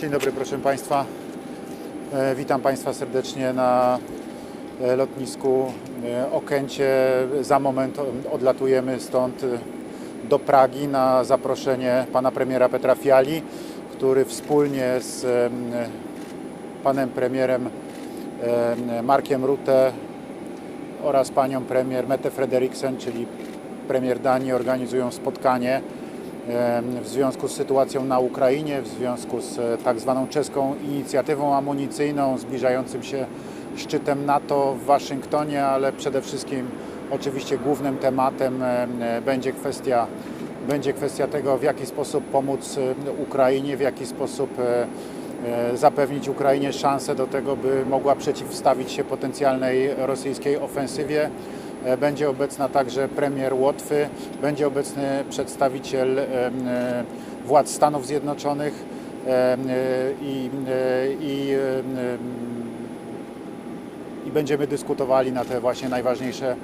Dzień dobry, proszę Państwa. E, Witam Państwa serdecznie na e, lotnisku e, Okęcie. Za moment odlatujemy stąd do Pragi na zaproszenie pana premiera Petra Fiali, który wspólnie z em, panem premierem em, Markiem Rutte oraz panią premier Mette Frederiksen, czyli premier Danii, organizują spotkanie w związku z sytuacją na Ukrainie, w związku z e, tak zwaną czeską inicjatywą amunicyjną, zbliżającym się szczytem NATO w Waszyngtonie, ale przede wszystkim oczywiście głównym tematem em, e, będzie kwestia, będzie kwestia tego, w jaki sposób pomóc e, Ukrainie, w jaki sposób e, e, zapewnić Ukrainie szansę do tego, by mogła przeciwstawić się potencjalnej rosyjskiej ofensywie. E, Będzie obecna także premier Łotwy, będzie obecny przedstawiciel e, władz Stanów Zjednoczonych e, i, i, i będziemy dyskutowali na te właśnie najważniejsze,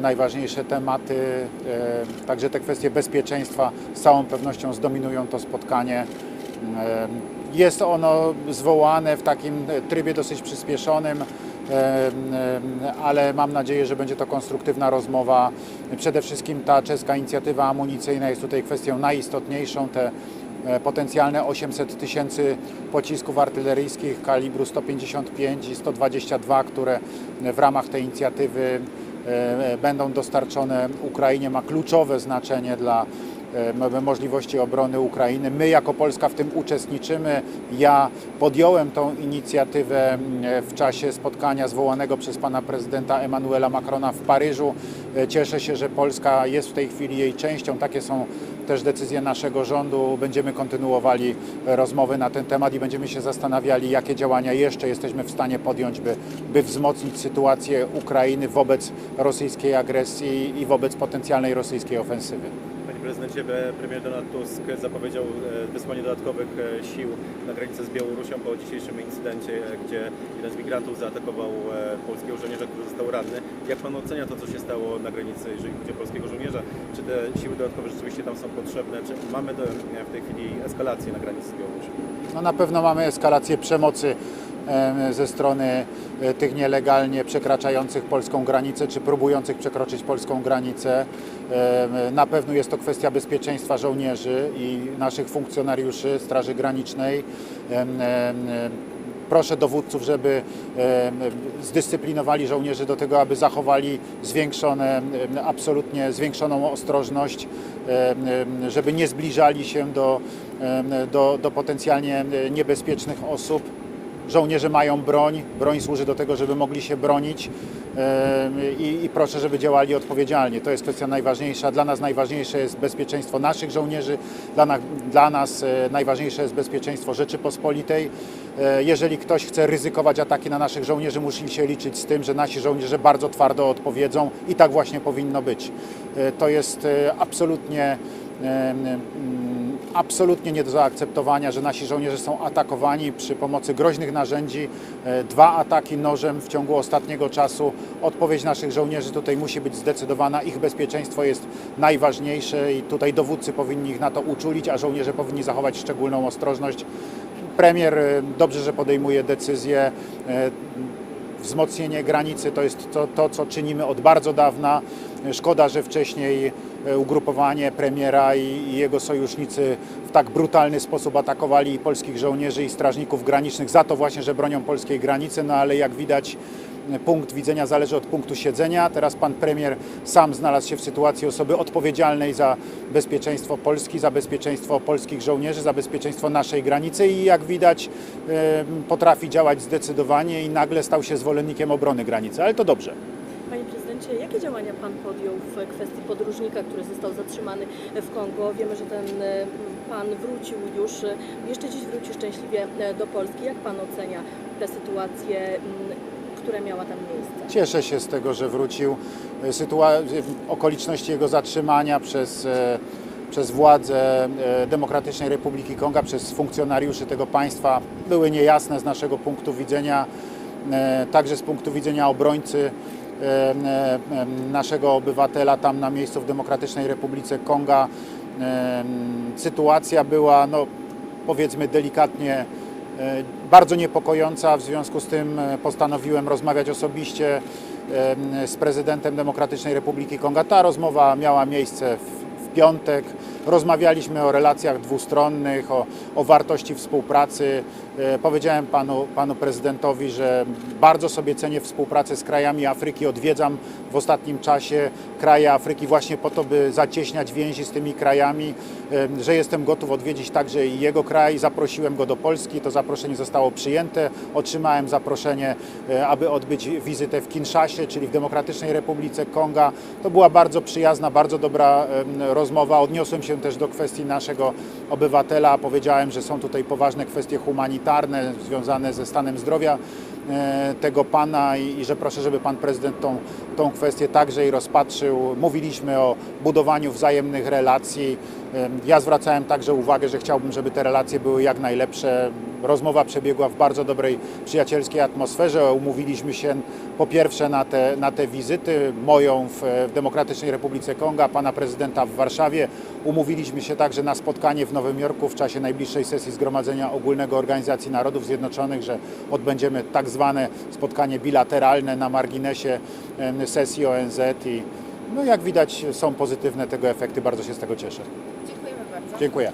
najważniejsze tematy. Także te kwestie bezpieczeństwa z całą pewnością zdominują to spotkanie. Jest ono zwołane w takim trybie dosyć przyspieszonym, ale mam nadzieję, że będzie to konstruktywna rozmowa. Przede wszystkim ta czeska inicjatywa amunicyjna jest tutaj kwestią najistotniejszą. Te e, potencjalne 800 tysięcy pocisków artyleryjskich kalibru 155 i 122, które w ramach tej inicjatywy e, będą dostarczone Ukrainie, ma kluczowe znaczenie dla e, możliwości obrony Ukrainy. My jako Polska w tym uczestniczymy. Ja podjąłem tą inicjatywę w czasie spotkania zwołanego przez pana prezydenta Emmanuela Macrona w Paryżu. E, Cieszę się, że Polska jest w tej chwili jej częścią. Takie są też decyzje naszego rządu. Będziemy kontynuowali rozmowy na ten temat i będziemy się zastanawiali, jakie działania jeszcze jesteśmy w stanie podjąć, by, by wzmocnić sytuację Ukrainy wobec rosyjskiej agresji i wobec potencjalnej rosyjskiej ofensywy. Prezydencie, premier Donald Tusk zapowiedział e, wysłanie dodatkowych e, sił na granicę z Białorusią po dzisiejszym incydencie, e, gdzie jeden z migrantów zaatakował polskiego żołnierza, który został ranny. Jak pan ocenia to, co się stało na granicy, jeżeli chodzi o polskiego żołnierza? Czy te siły dodatkowe rzeczywiście tam są potrzebne? Czy mamy w tej chwili eskalację na granicy z Białorusią? No na pewno mamy eskalację przemocy em, ze strony e, tych nielegalnie przekraczających polską granicę, czy próbujących przekroczyć polską granicę. Na pewno jest to kwestia bezpieczeństwa żołnierzy i naszych funkcjonariuszy Straży Granicznej. Proszę dowódców, żeby zdyscyplinowali żołnierzy do tego, aby zachowali zwiększone, absolutnie zwiększoną ostrożność, żeby nie zbliżali się do, do, do potencjalnie niebezpiecznych osób. Żołnierze mają broń, broń służy do tego, żeby mogli się bronić i, i proszę, żeby działali odpowiedzialnie. To jest kwestia najważniejsza. Dla nas najważniejsze jest bezpieczeństwo naszych żołnierzy, dla, na, dla nas e, najważniejsze jest bezpieczeństwo Rzeczypospolitej. E, Jeżeli ktoś chce ryzykować ataki na naszych żołnierzy, musi się liczyć z tym, że nasi żołnierze bardzo twardo odpowiedzą i tak właśnie powinno być. E, To jest absolutnie absolutnie nie do zaakceptowania, że nasi żołnierze są atakowani przy pomocy groźnych narzędzi. E, Dwa ataki nożem w ciągu ostatniego czasu. Odpowiedź naszych żołnierzy tutaj musi być zdecydowana. Ich bezpieczeństwo jest najważniejsze i tutaj dowódcy powinni ich na to uczulić, a żołnierze powinni zachować szczególną ostrożność. Premier e, dobrze, że podejmuje decyzję. Wzmocnienie granicy to jest to, to, co czynimy od bardzo dawna. Szkoda, że wcześniej e, ugrupowanie premiera i, jego sojusznicy w tak brutalny sposób atakowali polskich żołnierzy i strażników granicznych za to właśnie, że bronią polskiej granicy, no ale jak widać punkt widzenia zależy od punktu siedzenia. Teraz pan premier sam znalazł się w sytuacji osoby odpowiedzialnej za bezpieczeństwo Polski, za bezpieczeństwo polskich żołnierzy, za bezpieczeństwo naszej granicy i jak widać potrafi działać zdecydowanie i nagle stał się zwolennikiem obrony granicy, ale to dobrze. Panie prezydencie, jakie działania pan podjął w kwestii podróżnika, który został zatrzymany w Kongo? Wiemy, że ten e, pan wrócił już, e, jeszcze dziś wróci szczęśliwie e, do Polski. Jak pan ocenia tę sytuację, która miała tam miejsce? Cieszę się z tego, że wrócił. E, Sytua- okoliczności jego zatrzymania przez, e, przez władze e, Demokratycznej Republiki Konga, przez funkcjonariuszy tego państwa były niejasne z naszego punktu widzenia, e, także z punktu widzenia obrońcy e, e, e, naszego obywatela tam na miejscu w Demokratycznej Republice Konga. E, Sytuacja była no, powiedzmy delikatnie e, bardzo niepokojąca. W związku z tym e, postanowiłem rozmawiać osobiście em, z prezydentem Demokratycznej Republiki Konga. Ta rozmowa miała miejsce w, w piątek. Rozmawialiśmy o relacjach dwustronnych, o, o wartości współpracy. E, Powiedziałem panu, panu prezydentowi, że bardzo sobie cenię współpracę z krajami Afryki. Odwiedzam w ostatnim czasie kraje Afryki właśnie po to, by zacieśniać więzi z tymi krajami, że jestem gotów odwiedzić także i jego kraj. Zaprosiłem go do Polski, to zaproszenie zostało przyjęte. Otrzymałem zaproszenie, e, aby odbyć wizytę w Kinszasie, czyli w Demokratycznej Republice Konga. To była bardzo przyjazna, bardzo dobra rozmowa. Odniosłem się też do kwestii naszego obywatela. Powiedziałem, że są tutaj poważne kwestie humanitarne związane ze stanem zdrowia tego pana i, i że proszę, żeby pan prezydent tą, tą kwestię także i rozpatrzył. Mówiliśmy o budowaniu wzajemnych relacji. Ja zwracałem także uwagę, że chciałbym, żeby te relacje były jak najlepsze. Rozmowa przebiegła w bardzo dobrej przyjacielskiej atmosferze. Umówiliśmy się po pierwsze na te, na te wizyty, moją w, w Demokratycznej Republice Konga, pana prezydenta w Warszawie. Umówiliśmy się także na spotkanie w Nowym Jorku w czasie najbliższej sesji Zgromadzenia Ogólnego Organizacji Narodów Zjednoczonych, że odbędziemy tak zwane spotkanie bilateralne na marginesie sesji ONZ i no jak widać są pozytywne tego efekty, bardzo się z tego cieszę. Dziękujemy bardzo. Dziękuję.